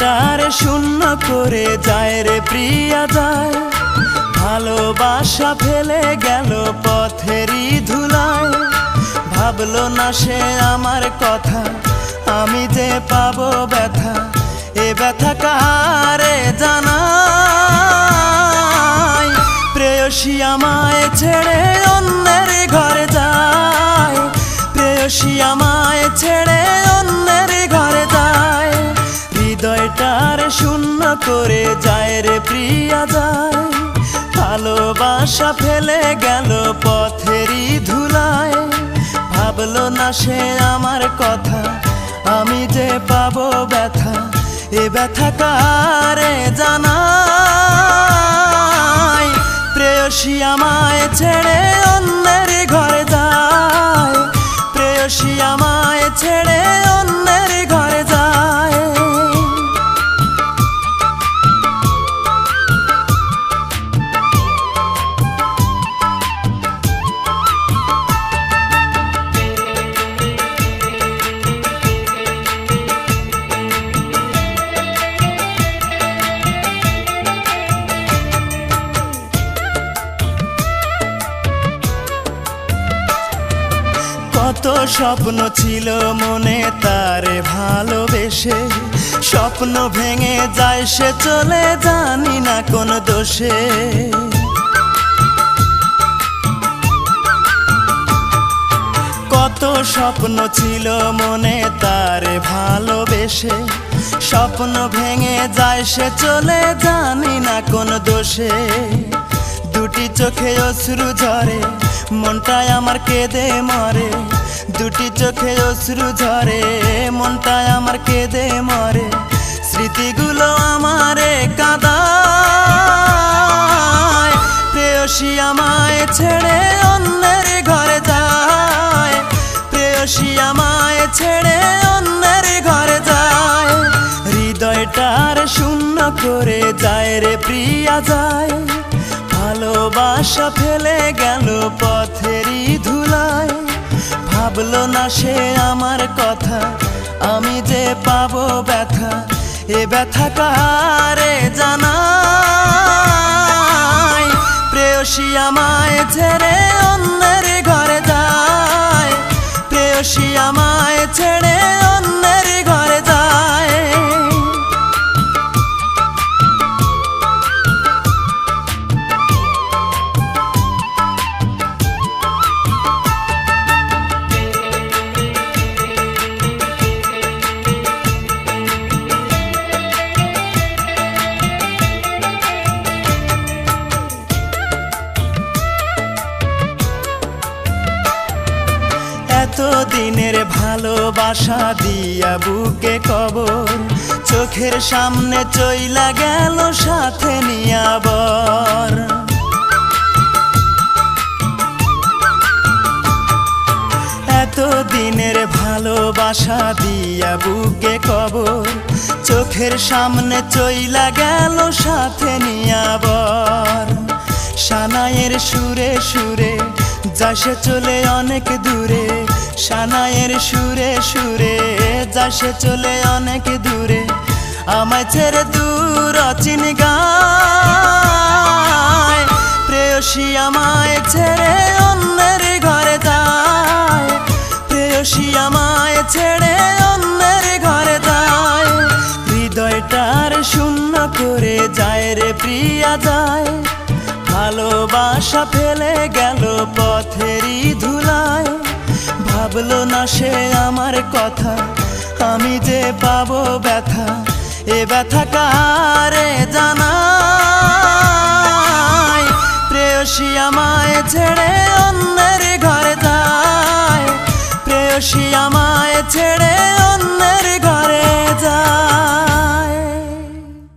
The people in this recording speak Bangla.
হৃদয়টার শূন্য করে যায় রে প্রিয়া যায়। ভালোবাসা ফেলে গেল পথেরই ধুলায়। ভাবলো না সে আমার কথা, আমি যে পাবো ব্যথা, এ ব্যথা কারে জানাই প্রেয়সী আমায় ছেড়ে অন্যের ঘরে যায়। প্রেয়সী আমায় ছেড়ে হৃদয়টার শূন্য করে যায় রে প্রিয়া যায়। ভালোবাসা ফেলে গেল পথেরই ধুলায়। ভাবলো না সে আমার কথা, আমি যে পাবো ব্যথা, এ ব্যথা কারে জানাই প্রেয়সী আমায় ছেড়ে কত স্বপ্ন ছিল মনে তারে ভালোবেসে। স্বপ্ন ভেঙে যায় সে চলে, জানি না কোন দোষে। কত স্বপ্ন ছিল মনে তারে ভালোবেসে। স্বপ্ন ভেঙে যায় সে চলে, জানি না কোন দোষে। দুটি চোখে অশ্রু ঝরে, মনটায় আমার কেঁদে মরে। দুটি চোখে অশ্রু ঝরে মনটাই আমার কেঁদে মরে। স্মৃতিগুলো আমারে কাদায়। প্রেয়সী আমায় ছেড়ে অন্যের ঘরে যায়। প্রেয়সী আমায় ছেড়ে অন্যের ঘরে যায়। হৃদয়টার শূন্য করে যায় রে প্রিয়া যায়। ভালোবাসা ফেলে গেল ভাবলো না সে আমার কথা। আমি যে পাবো ব্যথা, এ ব্যথা কারে জানাই প্রেয়সী আমায় ছেড়ে অন্যের ঘরে যায়। প্রেয়সী আমায় ছেড়ে এত দিনের ভালোবাসা দিয়া বুকে কবর, চোখের সামনে চইলা গেল সাথে নিয়াবর এত দিনের ভালোবাসা দিয়া বুকে কবর, চোখের সামনে চইলা গেল সাথে নিয়াবর সানায়ের সুরে সুরে যাসে চলে অনেক দূরে সানায়ের সুরে সুরে যাসে চলে অনেক দূরে। আমায় ছেড়ে দূর অচিন গায়, প্রেয়সী আমায় ছেড়ে অন্যের ঘরে যায়। প্রেয়সী আমায় ছেড়ে অন্যের ঘরে যায়। হৃদয়টার শূন্য করে যায় রে প্রিয়া, যায়। ভালোবাসা ফেলে গেল পথেরই ধুলায়। ভাবলো না সে আমার কথা। আমি যে পাবো ব্যথা, এ ব্যথা কারে জানা প্রেয়সী আমায় ছেড়ে